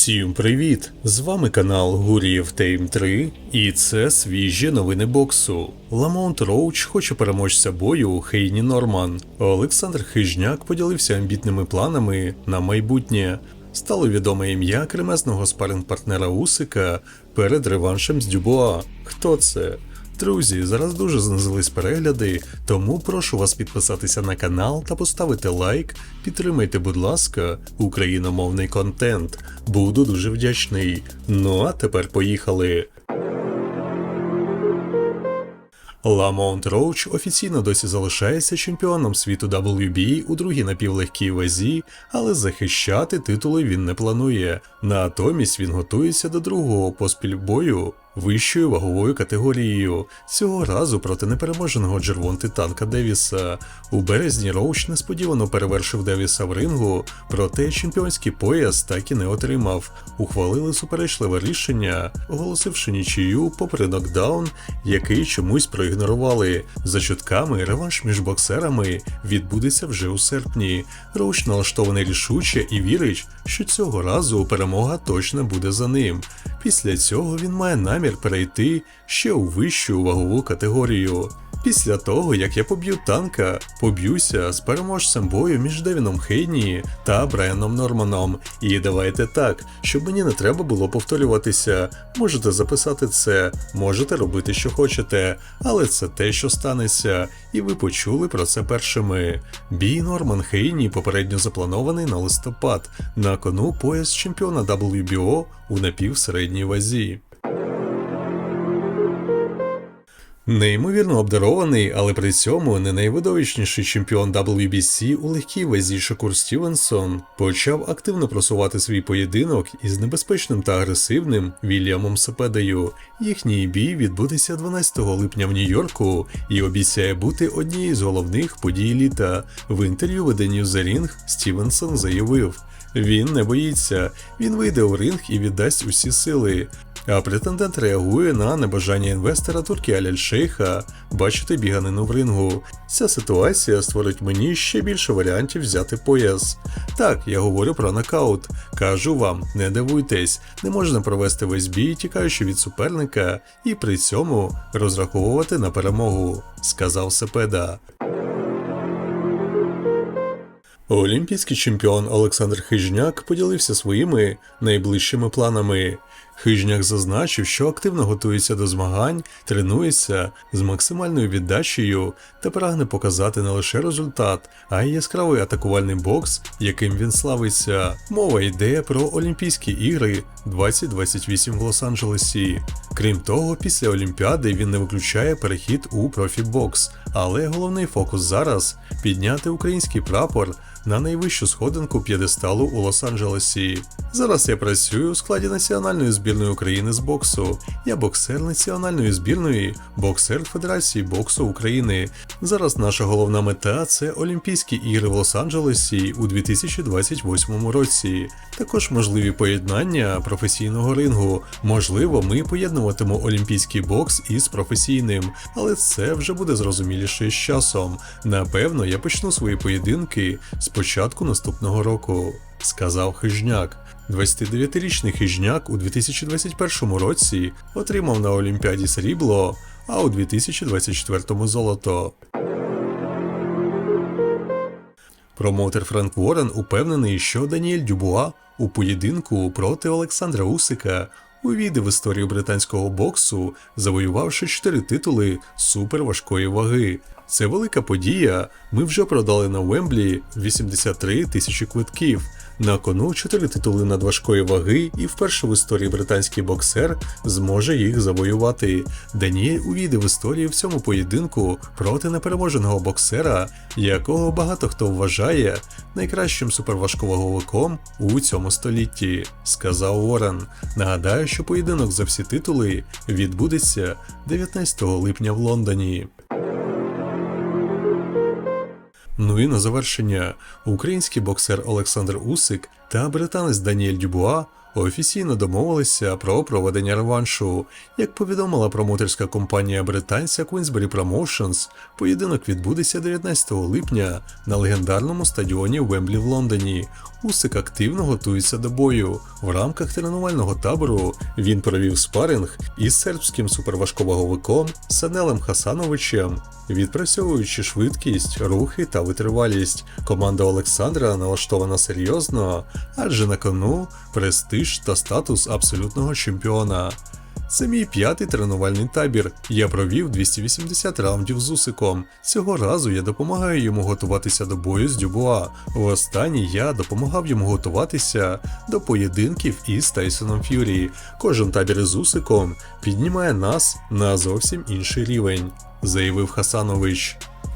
Всім привіт! З вами канал Гурієв Тейм 3, і це свіжі новини боксу. Ламонт Роуч хоче переможця бою у Хейні Норман. Олександр Хижняк поділився амбітними планами на майбутнє. Стало відоме ім'я кремезного спаринг-партнера Усика перед реваншем з Дюбуа. Хто це? Друзі, зараз дуже знизились перегляди, тому прошу вас підписатися на канал та поставити лайк. Підтримайте, будь ласка, україномовний контент. Буду дуже вдячний. Ну а тепер поїхали. Ламонт Роуч офіційно досі залишається чемпіоном світу WBA у другій напівлегкій вазі, але захищати титули він не планує. Натомість він готується до другого поспіль бою вищою ваговою категорією, цього разу проти непереможеного Джервонти Танка Девіса. У березні Роуч несподівано перевершив Девіса в рингу, проте чемпіонський пояс так і не отримав. Ухвалили суперечливе рішення, оголосивши нічию попри нокдаун, який чомусь проігнорували. За чутками, реванш між боксерами відбудеться вже у серпні. Роуч налаштований рішуче і вірить, що цього разу перемога точно буде за ним. Після цього він має намір перейти ще у вищу вагову категорію. Після того, як я поб'ю танка, поб'юся з переможцем бою між Девіном Хейні та Брайаном Норманом. І давайте так, щоб мені не треба було повторюватися. Можете записати це, можете робити, що хочете, але це те, що станеться, і ви почули про це першими. Бій Норман Хейні попередньо запланований на листопад, на кону пояс чемпіона WBO у напівсередній вазі. Неймовірно обдарований, але при цьому не найвидовищніший чемпіон WBC у легкій вазі Шакур Стівенсон почав активно просувати свій поєдинок із небезпечним та агресивним Вільямом Сепедею. Їхній бій відбудеться 12 липня в Нью-Йорку і обіцяє бути однією з головних подій літа. В інтерв'ю виданню The Ring Стівенсон заявив. Він не боїться, він вийде у ринг і віддасть усі сили. А претендент реагує на небажання інвестора Туркі Аляль-Шейха бачити біганину в рингу. Ця ситуація створить мені ще більше варіантів взяти пояс. Так, я говорю про нокаут. Кажу вам, не дивуйтесь, не можна провести весь бій, тікаючи від суперника, і при цьому розраховувати на перемогу, сказав Сепеда. Олімпійський чемпіон Олександр Хижняк поділився своїми найближчими планами. Хижняк зазначив, що активно готується до змагань, тренується з максимальною віддачею та прагне показати не лише результат, а й яскравий атакувальний бокс, яким він славиться. Мова йде про Олімпійські ігри 2028 в Лос-Анджелесі. Крім того, після Олімпіади він не виключає перехід у профібокс, але головний фокус зараз підняти український прапор на найвищу сходинку п'єдесталу у Лос-Анджелесі. Зараз я працюю у складі національної збірної України з боксу. Я боксер національної збірної, боксер Федерації боксу України. Зараз наша головна мета це Олімпійські ігри в Лос-Анджелесі у 2028 році. Також можливі поєднання професійного рингу. Можливо, ми поєднуватимемо олімпійський бокс із професійним, але це вже буде зрозуміліше з часом. Напевно, я почну свої поєдинки з початку наступного року, сказав Хижняк. 29-річний хижняк у 2021 році отримав на Олімпіаді срібло, а у 2024 золото. Промоутер Френк Уоррен упевнений, що Даніель Дюбуа у поєдинку проти Олександра Усика увійде в історію британського боксу, завоювавши 4 титули суперважкої ваги. Це велика подія. Ми вже продали на Вемблі 83 тисячі квитків. На кону 4 титули надважкої ваги, і вперше в історії британський боксер зможе їх завоювати. Даніель увійде в історію в цьому поєдинку проти непереможеного боксера, якого багато хто вважає найкращим суперважковаговиком у цьому столітті, сказав Уоррен. Нагадаю, що поєдинок за всі титули відбудеться 19 липня в Лондоні. Ну і на завершення, український боксер Олександр Усик та британець Даніель Дюбуа офіційно домовилися про проведення реваншу. Як повідомила промоутерська компанія британця Queensberry Promotions, поєдинок відбудеться 19 липня на легендарному стадіоні Вемблі в Лондоні. Усик активно готується до бою. В рамках тренувального табору він провів спаринг із сербським суперважковаговиком Санелем Хасановичем. Відпрацьовуючи швидкість, рухи та витривалість, команда Олександра налаштована серйозно, адже на кону престиж та статус абсолютного чемпіона. Це мій п'ятий тренувальний табір. Я провів 280 раундів з Усиком. Цього разу я допомагаю йому готуватися до бою з Дюбуа. Востаннє я допомагав йому готуватися до поєдинків із Тайсоном Ф'юрі. Кожен табір з Усиком піднімає нас на зовсім інший рівень, заявив Хасанович.